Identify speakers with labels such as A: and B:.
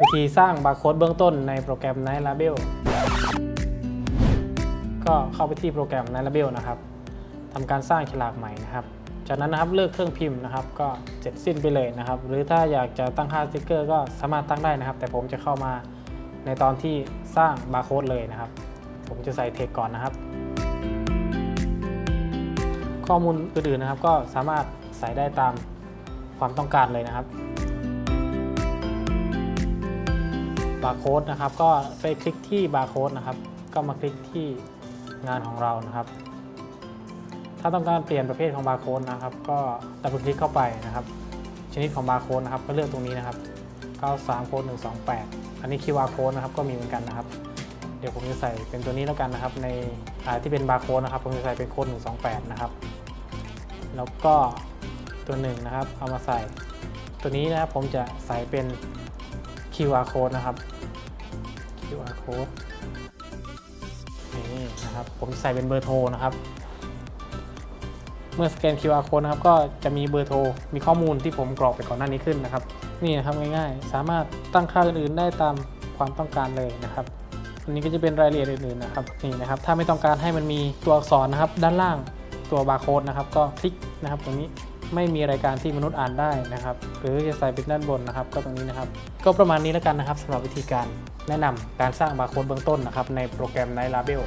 A: วิธีสร้างบาร์โค้ดเบื้องต้นในโปรแกรม Night Label ก็เข้าไปที่โปรแกรม Night Label นะครับทำการสร้างฉลากใหม่นะครับ จากนั้นนะครับเลือกเครื่องพิมพ์นะครับ ก็เสร็จสิ้นไปเลยนะครับ หรือถ้าอยากจะตั้งค่าสติกเกอร์ก็สามารถตั้งได้นะครับ แต่ผมจะเข้ามาในตอนที่สร้างบาร์โค้ดเลยนะครับ ผมจะใส่เทคก่อนนะครับ ข้อมูลอื่นๆนะครับ ก็สามารถใส่ได้ตามความต้องการเลยนะครับ บาร์โค้ดนะครับก็ไปคลิกที่บาร์โค้ดนะครับก็มาคลิกที่งานของเรานะครับ ถ้าต้องการเปลี่ยนประเภทของบาร์โค้ดนะครับ ก็ดับเบิลคลิกเข้าไปนะครับ ชนิดของบาร์โค้ดนะครับก็เลือกตรงนี้นะครับ93โค้ด128 อันนี้ QR code นะครับก็มีเหมือนกันนะครับ เดี๋ยวผมจะใส่เป็นตัวนี้แล้วกันนะครับ ในที่เป็นบาร์โค้ดนะครับ ผมจะใส่เป็นโค้ด128 นะครับ แล้วก็ตัวหนึ่งนะครับ เอามาใส่ตัวนี้นะครับผมจะใส่เป็น QR code นะครับ QR code นี่นะครับ ผมใส่เป็นเบอร์โทรนะครับ เมื่อสแกน QR code นะครับ ก็จะมีเบอร์โทร มีข้อมูลที่ผมกรอกไปก่อนหน้านี้ขึ้นนะครับ นี่นะครับง่ายๆ สามารถตั้งค่าอื่นๆได้ตามความต้องการเลยนะครับอันนี้ก็จะเป็นรายละเอียดอื่นๆนะครับนี่นะครับ ถ้าไม่ต้องการให้มันมีตัวอักษรนะครับ ด้านล่างตัวบาร์โค้ดนะครับ ก็คลิกนะครับตรงนี้ ไม่มีรายการที่มนุษย์อ่านได้นะครับ หรือจะใส่เป็นด้านบนนะครับ ก็ตรงนี้นะครับ ก็ประมาณนี้แล้วกันนะครับสำหรับวิธีการแนะนำการสร้างบาร์โค้ดเบื้องต้นนะครับในโปรแกรม Night Label